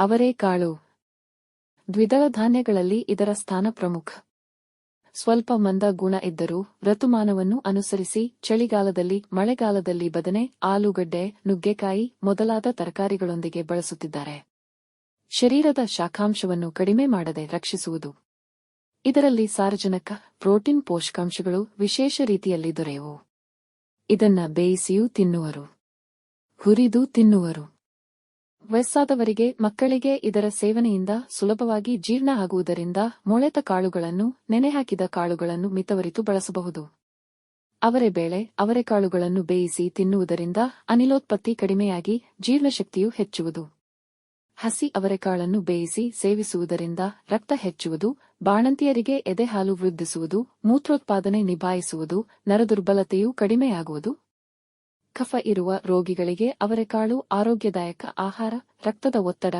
ಅವರೇಕಾಳು ದ್ವಿದಳ ಧಾನ್ಯಗಳಲ್ಲಿ ಇದರ ಸ್ಥಾನ ಪ್ರಮುಖ. ಸ್ವಲ್ಪ ಮಂದ ಗುಣ ಇದ್ದರೂ ಋತುಮಾನವನ್ನು ಅನುಸರಿಸಿ ಚಳಿಗಾಲದಲ್ಲಿ, ಮಳೆಗಾಲದಲ್ಲಿ ಬದನೆ, ಆಲೂಗಡ್ಡೆ, ನುಗ್ಗೆಕಾಯಿ ಮೊದಲಾದ ತರಕಾರಿಗಳೊಂದಿಗೆ ಬಳಸುತ್ತಿದ್ದಾರೆ. ಶರೀರದ ಶಾಖಾಂಶವನ್ನು ಕಡಿಮೆ ಮಾಡದೆ ರಕ್ಷಿಸುವುದು. ಇದರಲ್ಲಿ ಸಾರಜನಕ, ಪ್ರೋಟೀನ್ ಪೋಷಕಾಂಶಗಳು ವಿಶೇಷ ರೀತಿಯಲ್ಲಿ ದೊರೆಯುವು. ಇದನ್ನ ಬೇಯಿಸಿಯೂ ತಿನ್ನುವರು. ಹುರಿದು ತಿನ್ನುವರು. ವಯಸ್ಸಾದವರಿಗೆ ಮಕ್ಕಳಿಗೆ ಇದರ ಸೇವನೆಯಿಂದ ಸುಲಭವಾಗಿ ಜೀರ್ಣ ಆಗುವುದರಿಂದ ಮೊಳೆತ ಕಾಳುಗಳನ್ನು, ನೆನೆಹಾಕಿದ ಕಾಳುಗಳನ್ನು ಮಿತವರಿತು ಬಳಸಬಹುದು. ಅವರೆಬೇಳೆ ಅವರೆಕಾಳುಗಳನ್ನು ಬೇಯಿಸಿ ತಿನ್ನುವುದರಿಂದ ಅನಿಲೋತ್ಪತ್ತಿ ಕಡಿಮೆಯಾಗಿ ಜೀರ್ಣಶಕ್ತಿಯು ಹೆಚ್ಚುವುದು. ಹಸಿ ಅವರೆಕಾಳನ್ನು ಬೇಯಿಸಿ ಸೇವಿಸುವುದರಿಂದ ರಕ್ತ ಹೆಚ್ಚುವುದು, ಬಾಣಂತಿಯರಿಗೆ ಎದೆಹಾಲು ವೃದ್ಧಿಸುವುದು, ಮೂತ್ರೋತ್ಪಾದನೆ ನಿಭಾಯಿಸುವುದು, ನರದುರ್ಬಲತೆಯೂ ಕಡಿಮೆಯಾಗುವುದು. ಕಫ ಇರುವ ರೋಗಿಗಳಿಗೆ ಅವರೆಕಾಳು ಆರೋಗ್ಯದಾಯಕ ಆಹಾರ ರಕ್ತದ ಒತ್ತಡ